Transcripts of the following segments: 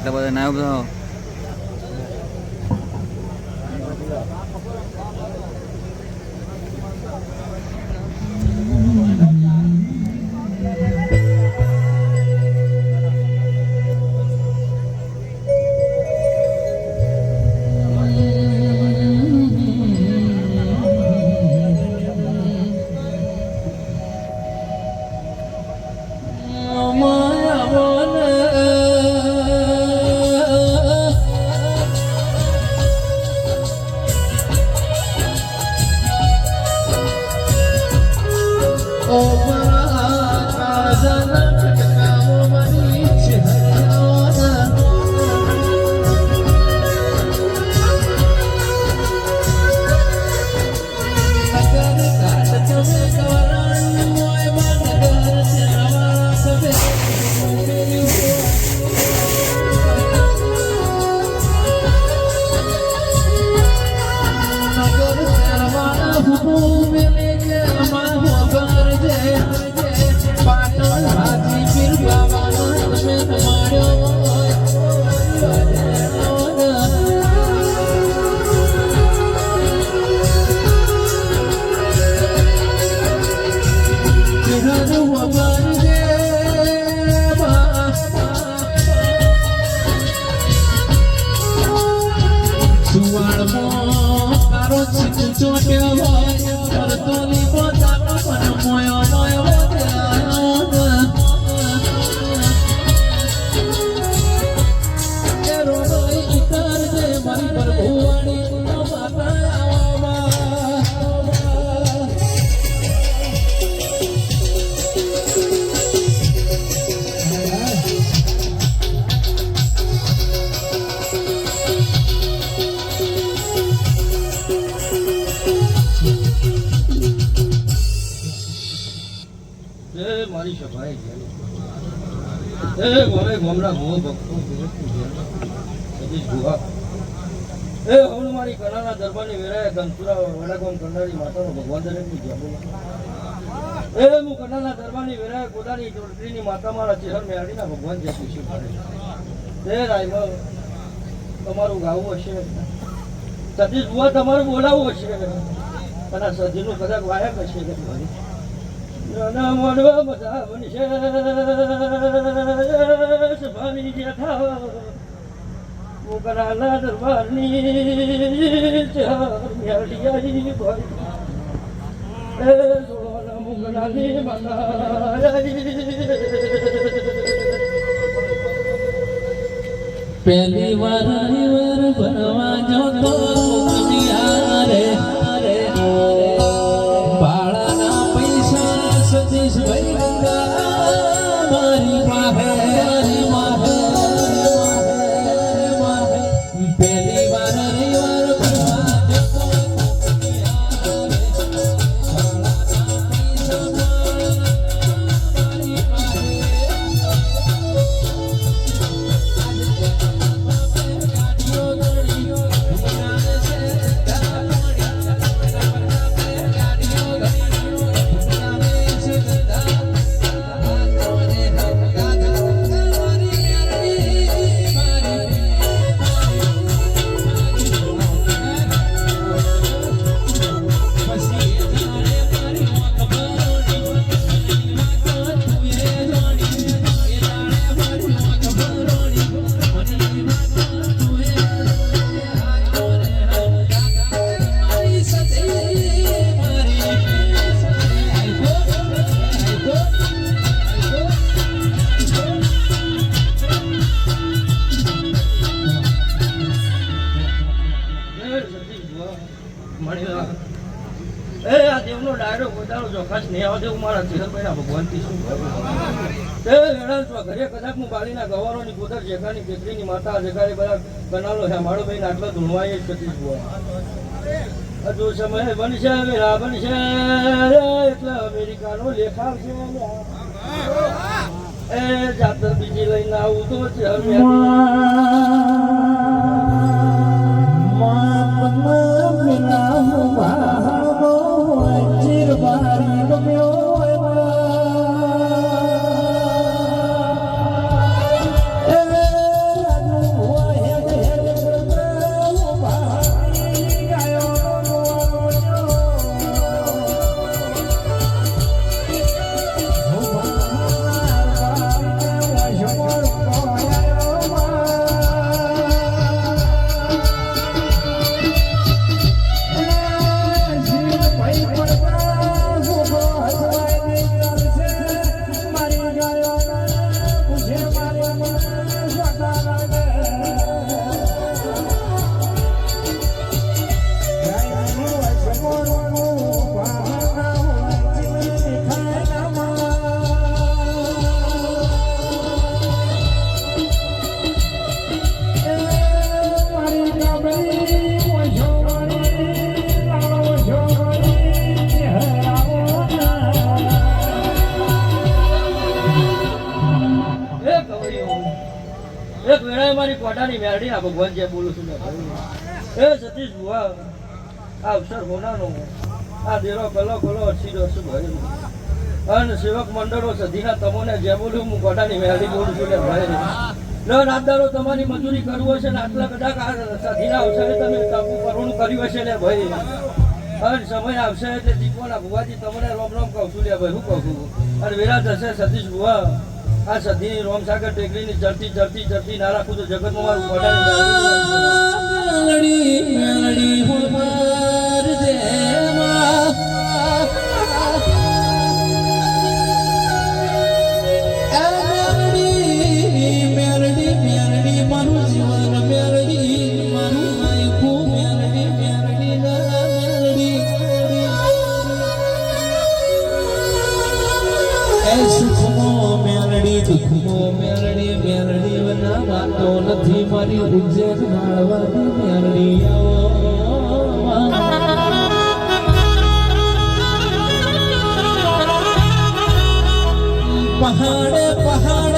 આટલા બધા ના બધો ગુહા મારી કલાના દરબારની વેરાએ માતાનો ભગવાન દરેકની હું કલાના દરબારની વેરાએ પોતાની ચોટલીની માતા મારા ચહેર મેળીના ભગવાન? જય પૂછી પડે એ રાયમાં તમારું ગાવું હશે સતીશ બુઆ તમારું બોલાવવું હશે અને આ સતીનું કદાચ વાયક હશે કે મોગરાના દરબારની ચાર મ્યાડિયાઈ ભાઈ મનાઈ પહેલી વાર વાર ભણવા જતો રે? 你是最美的。ડાયરો પોતાનો ચોખાસ માતા બધા બનાવલો છે. મારો ભાઈ આટલો ધૂણવાય જ સતીશ બુઆ હજુ સમય બનશે, વેળા બનશે એટલે અમેરિકાનો લેખાવ છે. એ જાતર બીજી લઈને આવું તો છે મારી મેળી આ ભગવાન જે બોલું છું એ સતીશ ભુવા, આ અવસર હોનાનો. આ દેરો કલો કલો અસીરો છે ભાઈ અને સેવક મંડળો સધીના તમોને જે બોલું હું ગોટાની મેળી બોલું છું ને ભાઈ ન રાતદારો તમારી મજૂરી કરવું હશે ને આટલા બધા સધીના અવસરે તમે કાપુ કરવાનું કર્યું હશે ને ભાઈ. અને સમય આવશે એટલે દીપોના ભુવાજી તમને રોમ રોમ કહું છું લે ભાઈ, હું કહું છું. અને વિરાજ હશે સતીશ ભુવા. આ સધી રોમસાગર ટેકરીની ચડતી ચડતી ચડતી ના રાખું તો જગતમાં મારું મેલડી દુખમો મેલડી મેલડી વના વાતો નથી. મારી ઉજ્જૈન નાળવાની મેલડી પહાડે પહાડે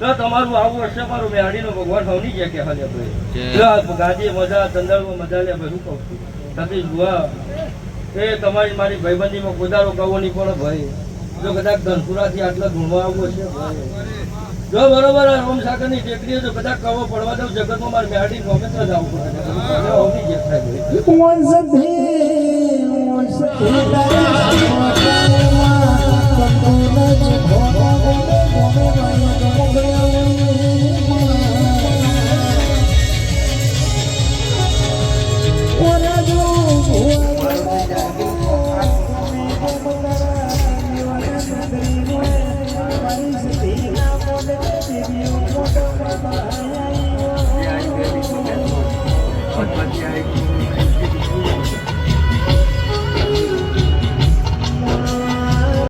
તો તમારું આવું હશે મારું મેહાડીનો ભગવાન હવની છે કે હાલે ભાઈ મજા ચંદરમાં મજા લે ભાઈ શું કહું છું. સતીશ એ તમારી મારી ભાઈબંધીમાં કોદારો કવો નહીં પણ ભાઈ. જો કદાચ ધનપુરાથી આટલા ધૂણવા આવવું હશે જો બરોબર આ રોમ સાગરની ટેકરીએ જો કદાચ કવો પડવા દઉં જગતમાં મારે મેહાડી ગોમેત્ર જ આવવું પડે. જે થાય. ભાઈ ગમે ગમે ગમે ગમે ગમે